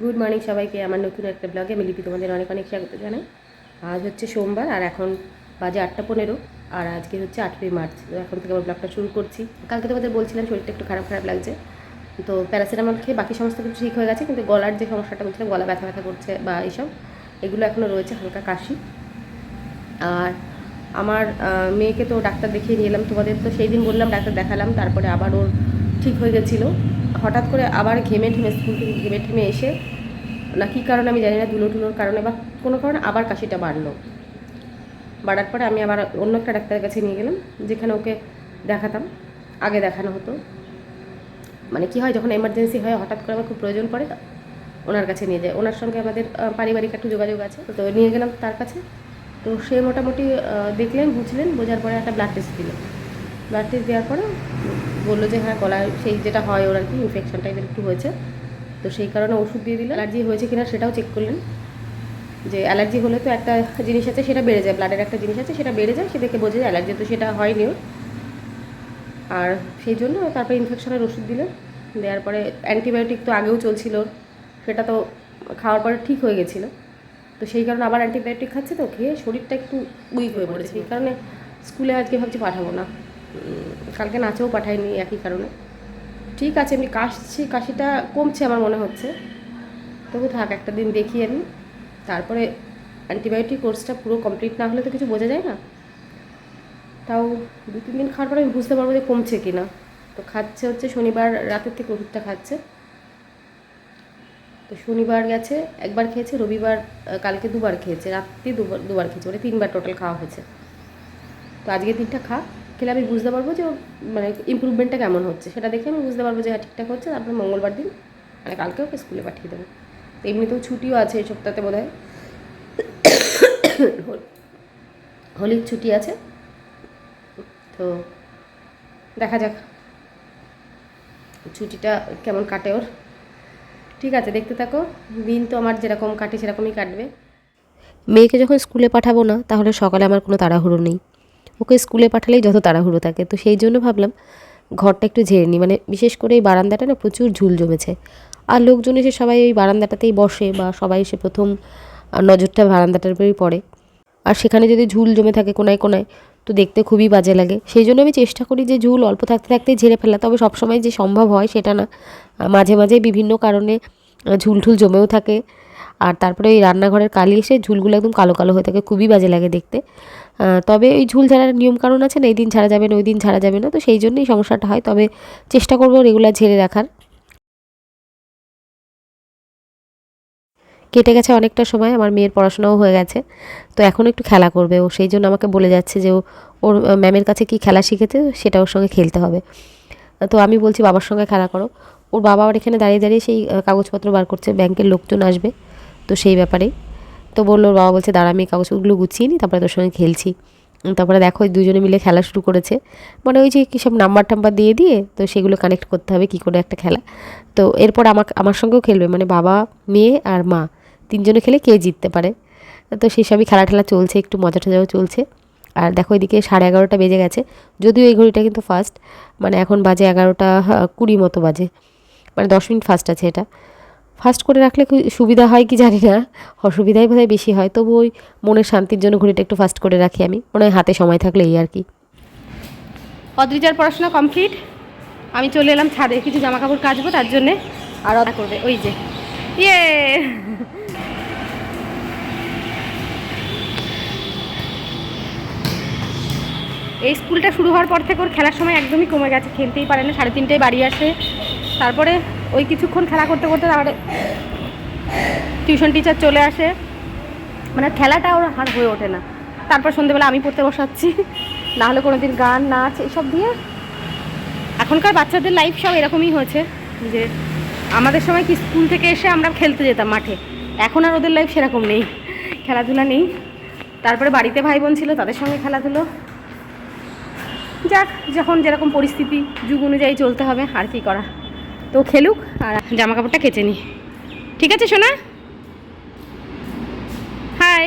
Good morning সবাইকে, আমার নতুন একটা ব্লগে আমি লিপি তোমাদের অনেক অনেক স্বাগত জানাই। আজ হচ্ছে সোমবার আর এখন বাজে আটটা পনেরো আর আজকে হচ্ছে আঠেরোই মার্চ। তো এখন থেকে আমার ব্লগটা শুরু করছি। কালকে তোমাদের বলছিলাম শরীরটা একটু খারাপ খারাপ লাগছে। তো প্যারাসিটামল খেয়ে বাকি সমস্ত কিছু ঠিক হয়ে গেছে, কিন্তু গলার যে সমস্যাটা বলছিলাম, গলা ব্যথা ব্যথা করছে বা এইসব, এগুলো এখনও রয়েছে, হালকা কাশি। আর আমার মেয়েকে তো ডাক্তার দেখিয়ে নিয়ে এলাম, তোমাদের তো সেই দিন বললাম, ডাক্তার দেখালাম, তারপরে আবার ওর ঠিক হয়ে গেছিল। হঠাৎ করে আবার ঘেমে ঠেমে স্কুল থেকে ঘেমে ঠেমে এসে, না কী কারণে আমি জানি না, ধুলো টুলোর কারণে বা কোনো কারণে আবার কাশিটা বাড়লো। বাড়ার পরে আমি আবার অন্য একটা ডাক্তারের কাছে নিয়ে গেলাম, যেখানে ওকে দেখাতাম, আগে দেখানো হতো। মানে কি হয়, যখন এমার্জেন্সি হয়, হঠাৎ করে আমার খুব প্রয়োজন পড়ে, ওনার কাছে নিয়ে যায়। ওনার সঙ্গে আমাদের পারিবারিক একটু যোগাযোগ আছে, তো নিয়ে গেলাম তার কাছে। তো সে মোটামুটি দেখলেন, বুঝলেন, বোঝার পরে একটা ব্লাড টেস্ট দিল। ব্লাড টেস্ট দেওয়ার পরে বলল যে হ্যাঁ গলায় সেই যেটা হয় ওর আর কি ইনফেকশন টাইপের একটু হয়েছে। তো সেই কারণে ওষুধ দিয়ে দিল। অ্যালার্জি হয়েছে কিনা সেটাও চেক করলেন। যে অ্যালার্জি হলে তো একটা জিনিস আছে, সেটা বেড়ে যায়, ব্লাডের একটা জিনিস আছে, সেটা বেড়ে যায় সে দেখে বোঝে যায়, অ্যালার্জি তো সেটা হয়নি আর সেই জন্য তারপরে ইনফেকশনের ওষুধ দিল। দেওয়ার পরে অ্যান্টিবায়োটিক তো আগেও চলছিল, সেটা তো খাওয়ার পরে ঠিক হয়ে গেছিল। তো সেই কারণে আবার অ্যান্টিবায়োটিক খাচ্ছে তো, খেয়ে শরীরটা একটু উইক হয়ে পড়েছে। সেই কারণে স্কুলে আজকে ভাবছি পাঠাবো না। কালকে নাচেও পাঠাইনি একই কারণে। ঠিক আছে এমনি কাশছি, কাশিটা কমছে আমার মনে হচ্ছে। তবু থাক, একটা দিন দেখি আমি তারপরে অ্যান্টিবায়োটিক কোর্সটা পুরো কমপ্লিট না হলে তো কিছু বোঝা যায় না। তাও দু তিন দিন খাওয়ার পরে আমি বুঝতে পারব যে কমছে কি না তো খাচ্ছে হচ্ছে শনিবার রাতের থেকে ওষুধটা খাচ্ছে। তো শনিবার গেছে, একবার খেয়েছে, রবিবার কালকে দুবার খেয়েছে, রাত্রি দুবার দুবার খেয়েছে মানে তিনবার টোটাল খাওয়া হয়েছে। তো আজকে দিনটা খা। খেলে আমি বুঝতে পারব যে মানে ইম্প্রুভমেন্টটা কেমন হচ্ছে। সেটা দেখে আমি বুঝতে পারব যে হ্যাঁ ঠিকঠাক হচ্ছে, তারপরে মঙ্গলবার দিন মানে কালকে ওকে স্কুলে পাঠিয়ে দেবো। তো এমনিতেও ছুটিও আছে এই সপ্তাহতে বোধ হয় হোলির ছুটি আছে। তো দেখা যাক। ছুটিটা কেমন কাটে ওর। ঠিক আছে, দেখতে থাকো। দিন তো আমার যেরকম কাটে, সেরকমই কাটবে। মেয়েকে যখন স্কুলে পাঠাবো না, তাহলে সকালে আমার কোনো তাড়াহুড়ো নেই। ওকে স্কুলে পাঠালেই যত তাড়াহুড়ো থাকে। তো সেই জন্য ভাবলাম ঘরটা একটু ঝেড়ে নিই। মানে বিশেষ করে এই বারান্দাটা না প্রচুর ঝুল জমেছে। আর লোকজন এসে সবাই ওই বারান্দাটাতেই বসে বা সবাই এসে প্রথম নজরটা বারান্দাটার উপরেই পড়ে। আর সেখানে যদি ঝুল জমে থাকে কোনায় কোনায়, তো দেখতে খুবই বাজে লাগে। সেই জন্য আমি চেষ্টা করি যে ঝুল অল্প থাকতে থাকতেই ঝেড়ে ফেলা। তবে সবসময় যে সম্ভব হয় সেটা না। মাঝে মাঝে বিভিন্ন কারণে ঝুল ঠুল জমেও থাকে। আর তারপরে ওই রান্নাঘরের কালি এসে ঝুলগুলো একদম কালো কালো হয়ে থাকে, খুবই বাজে লাগে দেখতে। তবে ওই ঝুল ঝাড়ার নিয়ম কারণ আছে না, এই দিন ছাড়া যাবে না, ওই দিন ছাড়া যাবে না, তো সেই জন্যই সমস্যাটা হয়, তবে চেষ্টা করব রেগুলার ঝেড়ে রাখার। কেটে গেছে অনেকটা সময়, আমার মেয়ের পড়াশোনাও হয়ে গেছে, তো এখন একটু খেলা করবে, ও সেই জন্য আমাকে বলে যাচ্ছে যে ও, ওর ম্যামের কাছে কি খেলা শিখেছে, সেটা ওর সঙ্গে খেলতে হবে। তো আমি বলছি, বাবার সঙ্গে খেলা করো। ওর বাবা আবার এখানে দাঁড়িয়ে দাঁড়িয়ে সেই কাগজপত্র বার করছে, ব্যাংকের লোকজন আসবে। তো সেই ব্যাপারে। তো বলল, বাবা বলছে, দাঁড়া, আমি কাগজগুলো গুছিয়ে নিই, তারপরে তোর সঙ্গে খেলছি। তারপরে দেখো দুজনে মিলে খেলা শুরু করেছে। মানে ওই যে কী সব নাম্বার টাম্বার দিয়ে দিয়ে তো সেগুলো কানেক্ট করতে হবে, কী করে একটা খেলা। তো এরপর আমাকে, আমার সঙ্গেও খেলবে মানে বাবা, মেয়ে আর মা। তিনজনে খেলে কে জিততে পারে? তো সেসবই খেলা ঠেলা চলছে, একটু মজা টজাও চলছে। আর দেখো, এদিকে সাড়ে এগারোটা বেজে গেছে। যদিও এই ঘড়িটা কিন্তু ফার্স্ট মানে এখন বাজে এগারোটা কুড়ি মতো বাজে। মানে দশ মিনিট ফার্স্ট আছে এটা। ফার্স্ট করে রাখলে সুবিধা হয় কি জানি না, অসুবিধাই বোধহয় বেশি হয়। তবু ওই মনের শান্তির জন্য ঘড়িটা একটু ফার্স্ট করে রাখি আমি। মনে হয় হাতে সময় থাকলে এই আর কি। অদ্রিজার পড়াশোনা কমপ্লিট। আমি চলে এলাম ছাদে, কিছু জামা কাপড় কাচবো তার জন্যে। আর অদা করবে, ওই যে। ইয়ে! এই স্কুলটা শুরু হওয়ার পর থেকে ওর খেলার সময় একদমই কমে গেছে, খেলতেই পারে না, সাড়ে তিনটেয় বাড়ি আসে। তারপরে ওই কিছুক্ষণ খেলা করতে করতে তারপরে টিউশন টিচার চলে আসে। মানে খেলাটা ওর আর হয়ে ওঠে না। তারপর সন্ধেবেলা আমি পড়তে বসাচ্ছি। না হলে কোনো দিন গান, নাচ এসব দিয়ে এখনকার বাচ্চাদের লাইফ সব এরকমই হয়েছে যে আমাদের সময় কি স্কুল থেকে এসে আমরা খেলতে যেতাম মাঠে। এখন আর ওদের লাইফ সেরকম নেই। খেলাধুলা নেই। তারপরে বাড়িতে ভাই বোন ছিল, তাদের সঙ্গে খেলাধুলো। যাক, যখন যেরকম পরিস্থিতি, যুগ অনুযায়ী চলতে হবে। আর কি করা? তো খেলুক আর জামা কাপড়টা কেচে নিই ঠিক আছে, সোনা? হাই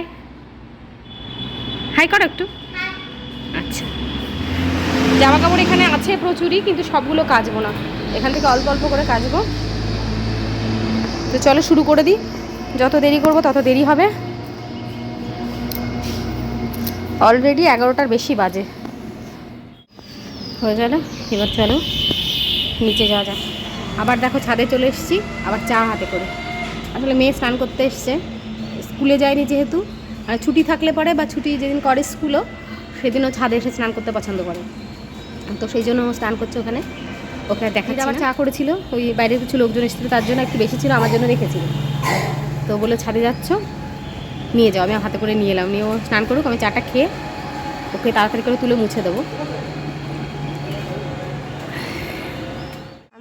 হাই করো একটু। আচ্ছা। জামা কাপড় এখানে আছে প্রচুরই, কিন্তু সবগুলো কাচবো না। এখান থেকে অল্প অল্প করে কাচবো। তো তো চলো শুরু করে দিই। যত দেরি করব তত দেরি হবে। অলরেডি এগারোটার বেশি বাজে। হয়ে গেল? এবার চলো নিচে যাওয়া যাক। আবার দেখো ছাদে চলে এসেছি আবার চা হাতে করে। আসলে মেয়ে স্নান করতে এসছে স্কুলে যায়নি যেহেতু আর ছুটি থাকলে পরে বা ছুটি যেদিন করে স্কুলও সেদিনও ছাদে এসে স্নান করতে পছন্দ করে। তো সেই জন্য স্নান করছে ওখানে ওখানে দেখা আবার চা করেছিল ওই বাইরে কিছু লোকজন এসেছিল তার জন্য একটু বেশি ছিল আমার জন্য রেখেছিল। তো বলে ছাদে যাচ্ছ নিয়ে যাও আমি হাতে করে নিয়ে এলাম। নিয়ে ও স্নান করুক আমি চাটা খেয়ে ওকে তাড়াতাড়ি করে তুলে মুছে দেবো।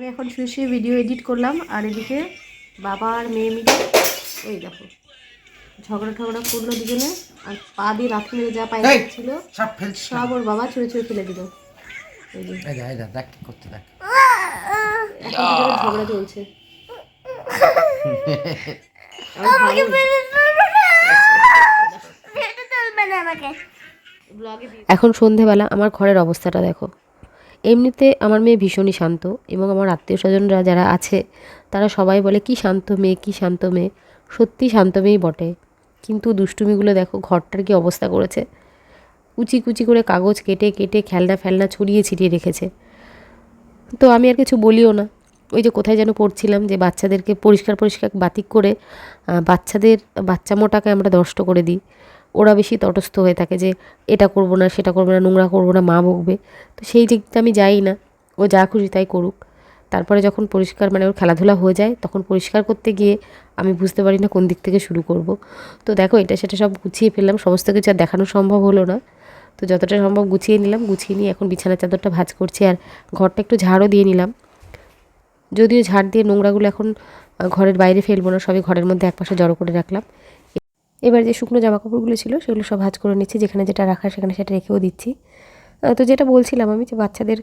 এখন শুয়ে শুয়ে ভিডিও এডিট করলাম আর এদিকে বাবা আর মেয়ে মিলে ওই দেখো ঝগড়া ঠগড়া করল দুজনে আর পা দিয়ে রাখি মেরে যা পায়ে! ছিল সব ওর বাবা ছুঁড়ে ছুঁড়ে ফেলে দিল। দেখ করতে দেখ। ঝগড়া চলছে। এখন সন্ধেবেলা আমার ঘরের অবস্থাটা দেখো। এমনিতে আমার মেয়ে ভীষণই শান্ত এবং আমার আত্মীয় স্বজনরা যারা আছে, তারা সবাই বলে, কি শান্ত মেয়ে, কি শান্ত মেয়ে? সত্যি শান্ত মেয়েই বটে। কিন্তু দুষ্টুমিগুলো দেখো, ঘরটার কি অবস্থা করেছে? কুচি কুচি করে কাগজ কেটে কেটে খেলনা ফেলনা ছড়িয়ে ছিটিয়ে রেখেছে। তো আমি আর কিছু বলিও না। ওই যে কোথায় যেন পড়ছিলাম যে বাচ্চাদেরকে পরিষ্কার পরিষ্কার বাতিক করে বাচ্চাদের বাচ্চা মোটাকে আমরা নষ্ট করে দিই। ওরা বেশি তটস্থ হয়ে থাকে যে এটা করব না, সেটা করব না, নোংরা করব না, মা বকবে। তো সেই দিকটা আমি যাই না। ও যা খুশি তাই করুক। তারপরে যখন পরিষ্কার মানে ওর খেলাধুলা হয়ে যায়, তখন পরিষ্কার করতে গিয়ে আমি বুঝতে পারি না কোন দিক থেকে শুরু করব। তো দেখো, এটা সেটা সব গুছিয়ে ফেললাম। সমস্ত কিছু আর দেখানো সম্ভব হলো না। তো যতটা সম্ভব গুছিয়ে নিলাম, গুছিয়ে নিয়ে এখন বিছানার চাদরটা ভাঁজ করছি আর ঘরটা একটু ঝাড়ও দিয়ে নিলাম। যদিও ঝাড় দিয়ে নোংরাগুলো এখন ঘরের বাইরে ফেলব না, সবই ঘরের মধ্যে একপাশে জড়ো করে রাখলাম। এবার যে শুকনো জামা কাপড়গুলো ছিল, সেগুলো সব ভাঁজ করে নিচ্ছি, যেখানে যেটা রাখার সেখানে সেটা রেখেও দিচ্ছি। তো যেটা বলছিলাম আমি যে বাচ্চাদের,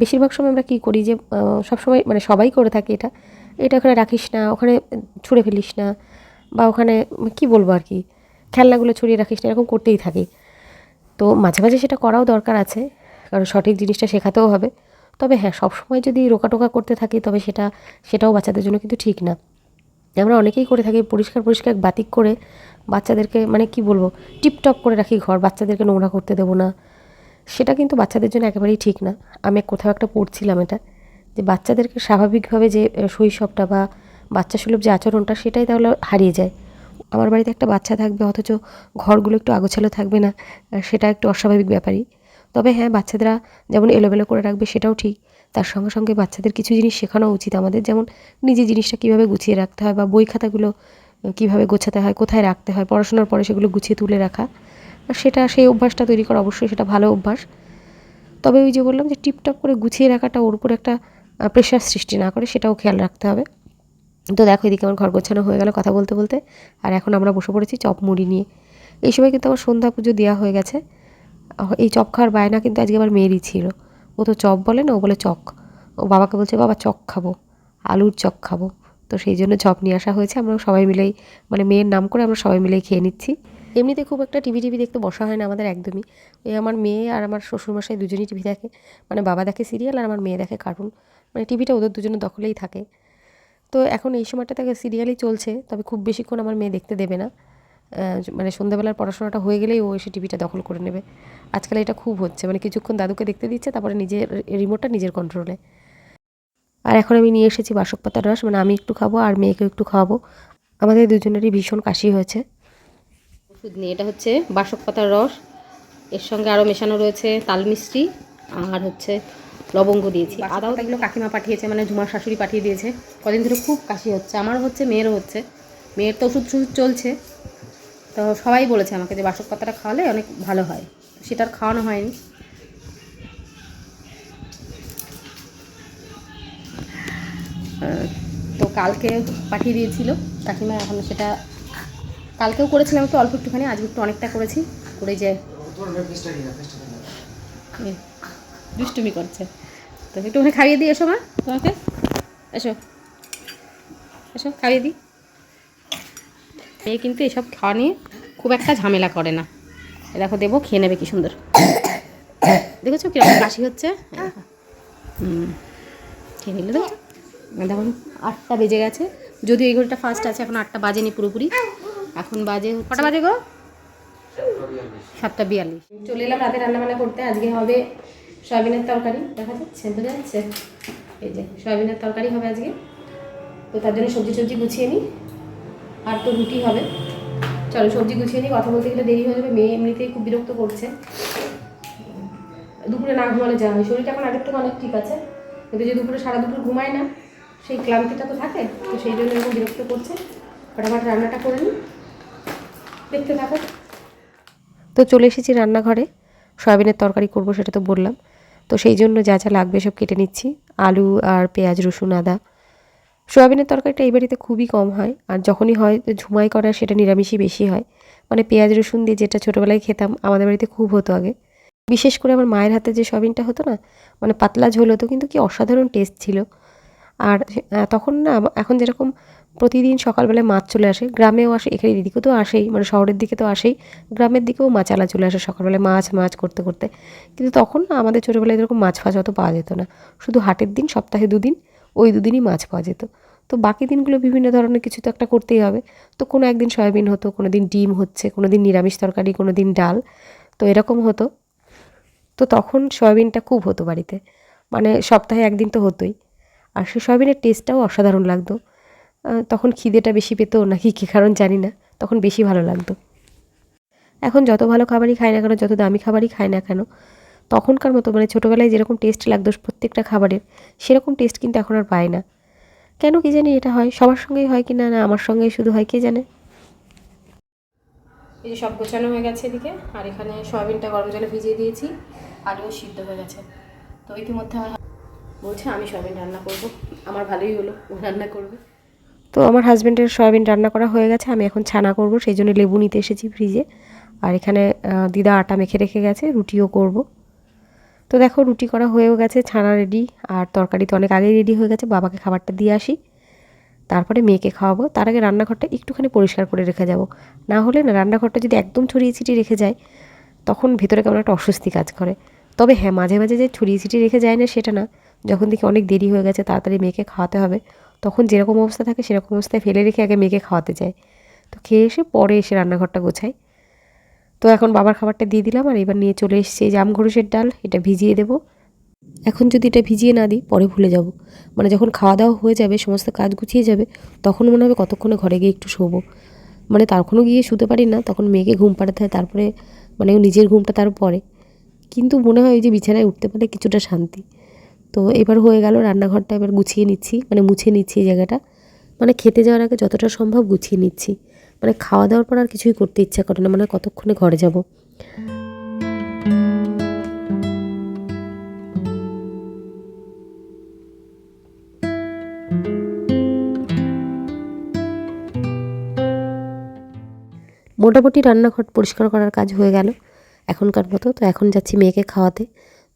বেশিরভাগ সময় আমরা কী করি যে সব সময় মানে সবাই করে থাকি এটা এটা ওখানে রাখিস না, ওখানে ছুঁড়ে ফেলিস না, বা ওখানে কি বলব আর কি, খেলনাগুলো ছড়িয়ে রাখিস না, এরকম করতেই থাকি। তো মাঝে মাঝে সেটা করাও দরকার আছে, কারণ সঠিক জিনিসটা শেখাতেও হবে। তবে হ্যাঁ সবসময় যদি রোকাটোকা করতে থাকি, তবে সেটা, সেটাও বাচ্চাদের জন্য কিন্তু ঠিক না। আমরা অনেকেই করে থাকি পরিষ্কার পরিষ্কার বাতিক করে বাচ্চাদেরকে মানে কি বলব, টিপটপ করে রাখি ঘর, বাচ্চাদেরকে নোংরা করতে দেবো না। সেটা কিন্তু বাচ্চাদের জন্য একেবারেই ঠিক না। আমি কোথাও একটা পড়ছিলাম এটা, যে বাচ্চাদেরকে স্বাভাবিকভাবে যে শৈশবটা বা বাচ্চা সুলভ যে আচরণটা সেটাই তাহলে হারিয়ে যায়। আমার বাড়িতে একটা বাচ্চা থাকবে, অথচ ঘরগুলো একটু আগোছালো থাকবে না সেটা একটু অস্বাভাবিক ব্যাপারই। তবে হ্যাঁ বাচ্চাদেরা যেমন এলোমেলো করে রাখবে সেটাও ঠিক। তার সঙ্গে সঙ্গে বাচ্চাদের কিছু জিনিস শেখানো উচিত আমাদের। যেমন নিজে জিনিসটা কীভাবে গুছিয়ে রাখতে হয় বা বই খাতাগুলো কীভাবে গোছাতে হয়, কোথায় রাখতে হয়, পড়াশোনার পরে সেগুলো গুছিয়ে তুলে রাখা। সেটা, সেই অভ্যাসটা তৈরি করা অবশ্যই সেটা ভালো অভ্যাস। তবে ওই যে বললাম যে টিপটপ করে গুছিয়ে রাখাটা ওর উপর একটা প্রেশার সৃষ্টি না করে, সেটাও খেয়াল রাখতে হবে। তো দেখো এদিকে আমার ঘর গোছানো হয়ে গেল কথা বলতে বলতে। আর এখন আমরা বসে পড়েছি চপ মুড়ি নিয়ে। এই সময় কিন্তু আমার সন্ধ্যা পুজো দেওয়া হয়ে গেছে। এই চপ খাওয়ার বায়না কিন্তু আজকে আমার মেয়েরই ছিল। ও তো চপ বলে না, ও বলে চক। ও বাবাকে বলছে, বাবা, চক খাব, আলুর চক খাব। তো সেই জন্য চপ নিয়ে আসা হয়েছে। আমরা সবাই মিলেই মানে মেয়ের নাম করে আমরা সবাই মিলেই খেয়ে নিচ্ছি। এমনিতে খুব একটা টিভি টিভি দেখতে বসা হয় না আমাদের একদমই। ওই আমার মেয়ে আর আমার শ্বশুরমশাই দুজনেই টিভি দেখে। মানে বাবা দেখে সিরিয়াল আর আমার মেয়ে দেখে কার্টুন। মানে টিভিটা ওদের দুজনের দখলেই থাকে। তো এখন এই সময়টা থেকে সিরিয়ালই চলছে, তবে খুব বেশিক্ষণ আমার মেয়ে দেখতে দেবে না। মানে সন্ধ্যাবেলার পড়াশোনাটা হয়ে গেলেই ও এসে টিভিটা দখল করে নেবে। আজকাল এটা খুব হচ্ছে। মানে কিছুক্ষণ দাদুকে দেখতে দিচ্ছে তারপরে নিজের রিমোটটা নিজের কন্ট্রোলে আর এখন আমি নিয়ে এসেছি বাসক পাতার রস। মানে আমি একটু খাব আর মেয়েকে একটু খাওয়াবো। আমাদের দুজনেরই ভীষণ কাশি হয়েছে। ওষুধ নিয়ে এটা হচ্ছে বাসক পাতার রস। এর সঙ্গে আরও মেশানো রয়েছে তাল মিষ্টি আর হচ্ছে লবঙ্গ দিয়েছি। আদাও এগুলো কাকিমা পাঠিয়েছে মানে ঝুমার শাশুড়ি পাঠিয়ে দিয়েছে। কদিন ধরে খুব কাশি হচ্ছে। আমারও হচ্ছে মেয়েরও হচ্ছে। মেয়ের তো ওষুধ টষুধ চলছে। তো সবাই বলেছে আমাকে যে বাসক পাতাটা খাওয়ালে অনেক ভালো হয়। সেটা আর খাওয়ানো হয়নি। তো কালকে পাঠিয়ে দিয়েছিল কাকিমা, এখন সেটা কালকেও করেছিলাম একটু, অল্প একটুখানি, আজকে একটু অনেকটা করেছি। করে যে দুষ্টুমি করছে। তো একটুখানি খাইয়ে দিই, এসো মা, তোমাকে? এসো। এসো, খাইয়ে দিই। মেয়ে কিন্তু এসব খাওয়া নিয়ে খুব একটা ঝামেলা করে না। দেখো দেবো খেয়ে নেবে কি সুন্দর। দেখেছ কীরকম কাশি হচ্ছে? হুম খেয়ে নিলে দেখো দেখুন আটটা বেজে গেছে। যদি এই ঘড়িটা ফার্স্ট আছে এখন আটটা বাজেনি পুরোপুরি। এখন বাজে কটা বাজে গো? সাতটা বিয়াল্লিশ। চলে এলাম রাতে রান্নাবান্না করতে। আজকে হবে সয়াবিনের তরকারি। দেখা যাচ্ছে বোঝা যাচ্ছে। এই যে সয়াবিনের তরকারি হবে আজকে। তো তার জন্য সবজি টবজি গুছিয়ে নিই। আর তো রুটি হবে। চলো সবজি গুছিয়ে নিই, কথা বলতে গেলে দেরি হয়ে যাবে, মেয়ে এমনিতেই খুব বিরক্ত করছে। দুপুরে না ঘুমালে যা হয়। শরীরটা এখন আগের থেকে অনেক ঠিক আছে। কিন্তু যে দুপুরে সারা দুপুর ঘুমায় না, সেই ক্লান্তিটা তো থাকে, তো সেই জন্য এরকম বিরক্ত করছে। ফটাফট রান্নাটা করে নিই। দেখতে থাকো। তো চলে এসেছি রান্নাঘরে। সয়াবিনের তরকারি করব সেটা তো বললাম। তো সেই জন্য যা যা লাগবে সব কেটে নিচ্ছি। আলু আর পেঁয়াজ, রসুন, আদা। সয়াবিনের তরকারিটা এই বাড়িতে খুবই কম হয়, আর যখনই হয় ঝুমাই করা সেটা নিরামিষই বেশি হয়। মানে পেঁয়াজ, রসুন দিয়ে যেটা ছোটোবেলায় খেতাম, আমাদের বাড়িতে খুব হতো আগে। বিশেষ করে আমার মায়ের হাতে যে সয়াবিনটা হতো না মানে পাতলা ঝোল হতো, কিন্তু কি অসাধারণ টেস্ট ছিল। আর তখন না, এখন যেরকম প্রতিদিন সকালবেলায় মাছ চলে আসে, গ্রামেও আসে, এখানে এদিকেও তো আসেই মানে শহরের দিকে তো আসেই, গ্রামের দিকেও মাছ আলা চলে আসে সকালবেলায়, মাছ মাছ করতে করতে। কিন্তু তখন না, আমাদের ছোটোবেলায় এরকম মাছ ফাছ অত পাওয়া যেত না। শুধু হাটের দিন, সপ্তাহে দুদিন ওই দুদিনই মাছ পাওয়া যেত। তো বাকি দিনগুলো বিভিন্ন ধরনের কিছু তো একটা করতেই হবে। তো কোনো একদিন সয়াবিন হতো, কোনো দিন ডিম হচ্ছে, কোনো দিন নিরামিষ তরকারি, কোনো দিন ডাল। তো এরকম হতো। তো তখন সয়াবিনটা খুব হতো বাড়িতে। মানে সপ্তাহে একদিন তো হতোই। আর সে সয়াবিনের টেস্টটাও অসাধারণ লাগতো। তখন খিদেটা বেশি পেতো নাকি কী কারণ জানি না। তখন বেশি ভালো লাগতো। এখন যত ভালো খাবারই খাই না কেন, যত দামি খাবারই খাই না কেন তখনকার মতো মানে ছোটোবেলায় যেরকম টেস্ট লাগতো প্রত্যেকটা খাবারের সেরকম টেস্ট কিন্তু এখন আর পায় না। কেন কি জানি এটা হয় সবার সঙ্গেই হয় কি না না আমার সঙ্গেই শুধু হয় কে জানে। এই যে সব গোছানো হয়ে গেছে এদিকে আর এখানে সয়াবিনটা গরম জলে ভিজিয়ে দিয়েছি আলুও সিদ্ধ হয়ে গেছে। তো ইতিমধ্যে বলছে আমি সয়াবিন রান্না করব আমার ভালোই হলো ও রান্না করবে। তো আমার হাজব্যান্ডের সয়াবিন রান্না করা হয়ে গেছে আমি এখন ছানা করব সেই জন্য লেবু নিতে এসেছি ফ্রিজে আর এখানে দিদা আটা মেখে রেখে গেছে রুটিও করব। তো দেখো রুটি করা হয়েও গেছে, ছানা রেডি আর তরকারি তো অনেক আগেই রেডি হয়ে গেছে, বাবাকে খাবারটা দিয়ে আসি। তারপরে মেয়েকে খাওয়াবো, তার আগে রান্নাঘরটা একটুখানি পরিষ্কার করে রেখে যাব। না হলে না, রান্নাঘরটা যদি একদম ছড়িয়ে ছিটিয়ে রেখে যায়, তখন ভেতরে কেমন একটা অস্বস্তি কাজ করে। তবে হ্যাঁ মাঝে মাঝে যে ছড়িয়ে ছিটিয়ে রেখে যায় না সেটা না, যখন দেখি অনেক দেরি হয়ে গেছে, তাড়াতাড়ি মেয়েকে খাওয়াতে হবে, তখন যেরকম অবস্থা থাকে সেরকম অবস্থায় ফেলে রেখে আগে মেয়েকে খাওয়াতে যায়। তো খেয়ে এসে পরে এসে রান্নাঘরটা গোছাই। তো এখন বাবার খাবারটা দিয়ে দিলাম আর এবার নিয়ে চলে এসেছি এই জাম ঘরুষের ডাল, এটা ভিজিয়ে দেবো। এখন যদি এটা ভিজিয়ে না দিই, পরে ভুলে যাব। মানে যখন খাওয়া দাওয়া হয়ে যাবে, সমস্ত কাজ গুছিয়ে যাবে, তখন মনে হবে কতক্ষণে ঘরে গিয়ে একটু শোবো। মানে তখনও গিয়ে শুতে পারি না, তখন মেয়েকে ঘুম পাড়াতে হয়, তারপরে মানে নিজের ঘুমটা তার পরে। কিন্তু মনে হয় যে বিছানায় উঠতে পারলে কিছুটা শান্তি। তো এবার হয়ে গেল, রান্নাঘরটা এবার গুছিয়ে নিচ্ছি মানে মুছে নিচ্ছি এই জায়গাটা। মানে খেতে যাওয়ার আগে যতটা সম্ভব গুছিয়ে নিচ্ছি। মানে খাওয়া দাওয়ার পর আর কিছুই করতে ইচ্ছা করে না মানে কতক্ষণে ঘরে যাব। মোটামুটি রান্নাঘর পরিষ্কার করার কাজ হয়ে গেল এখনকার মতো। তো এখন যাচ্ছি মেয়েকে খাওয়াতে।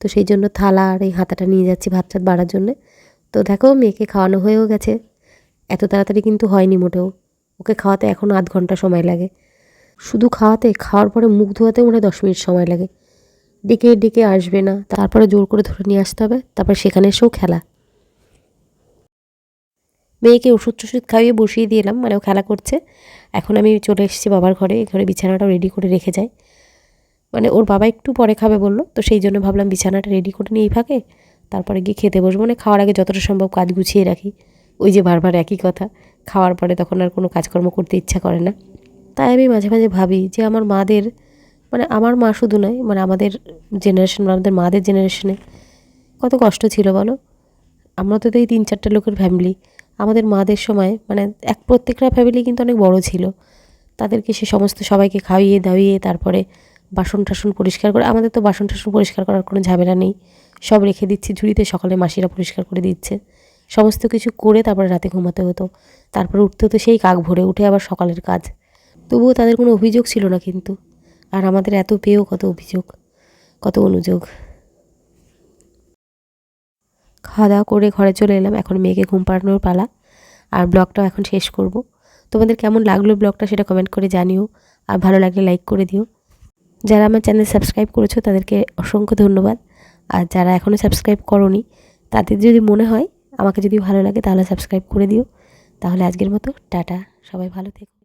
তো সেই জন্য থালা আর এই হাতাটা নিয়ে যাচ্ছি ভাত টাত বাড়ার জন্যে। তো দেখো মেয়েকে খাওয়ানো হয়েও গেছে। এত তাড়াতাড়ি কিন্তু হয়নি মোটেও। ওকে খাওয়াতে এখনও আধ ঘণ্টা সময় লাগে। শুধু খাওয়াতে, খাওয়ার পরে মুখ ধোয়াতে মনে হয় দশ মিনিট সময় লাগে। ডেকে ডেকে আসবে না, তারপরে জোর করে ধরে নিয়ে আসতে হবে, তারপর সেখানে এসেও খেলা। মেয়েকে ওষুধ টষুধ খাইয়ে বসিয়ে দিলাম মানে ও খেলা করছে। এখন আমি চলে এসেছি বাবার ঘরে ঘরে বিছানাটাও রেডি করে রেখে যাই মানে ওর বাবা একটু পরে খাবে বলল, তো সেই জন্য ভাবলাম বিছানাটা রেডি করে নিয়ে ফাঁকে, তারপরে গিয়ে খেতে বসবো। মানে খাওয়ার আগে যতটা সম্ভব কাজ গুছিয়ে রাখি। ওই যে বারবার একই কথা। খাওয়ার পরে তখন আর কোনো কাজকর্ম করতে ইচ্ছা করে না। তাই আমি মাঝে মাঝে ভাবি যে আমার মাদের মানে আমার মা শুধু নয় মানে আমাদের জেনারেশন আমাদের মাদের জেনারেশনে কত কষ্ট ছিল বলো? আমরা তো এই তিন চারটে লোকের ফ্যামিলি আমাদের মাদের সময় মানে এক প্রত্যেকটা ফ্যামিলি কিন্তু অনেক বড় ছিল। তাদেরকে সে সমস্ত সবাইকে খাইয়ে দাইয়ে তারপরে বাসন টাসন পরিষ্কার করে, আমাদের তো বাসন টাসন পরিষ্কার করার কোনো ঝামেলা নেই। সব রেখে দিচ্ছি, ঝুড়িতে সকালে মাসিরা পরিষ্কার করে দিচ্ছে। সমস্ত কিছু করে তারপরে রাতে ঘুমাতে হতো। তারপরে উঠতে হতো সেই কাক ভরে, উঠে আবার সকালের কাজ। তবুও তাদের কোনো অভিযোগ ছিল না কিন্তু। আর আমাদের এত পেয়েও কত অভিযোগ, কত অনুযোগ। খাওয়া দাওয়া করে ঘরে চলে এলাম, এখন মেয়েকে ঘুম পাড়ানোর পালা। আর ব্লগটাও এখন শেষ করব। তোমাদের কেমন লাগল ব্লগটা সেটা কমেন্ট করে জানিও। আর ভালো লাগলে লাইক করে দিও। যারা আমার চ্যানেল সাবস্ক্রাইব করেছ তাদেরকে অসংখ্য ধন্যবাদ। আর যারা এখনও সাবস্ক্রাইব করনি, তাদের যদি মনে হয় আমাকে যদি ভালো লাগে তাহলে সাবস্ক্রাইব করে দিও। তাহলে আজকের মতো, টাটা, সবাই ভালো থেকো।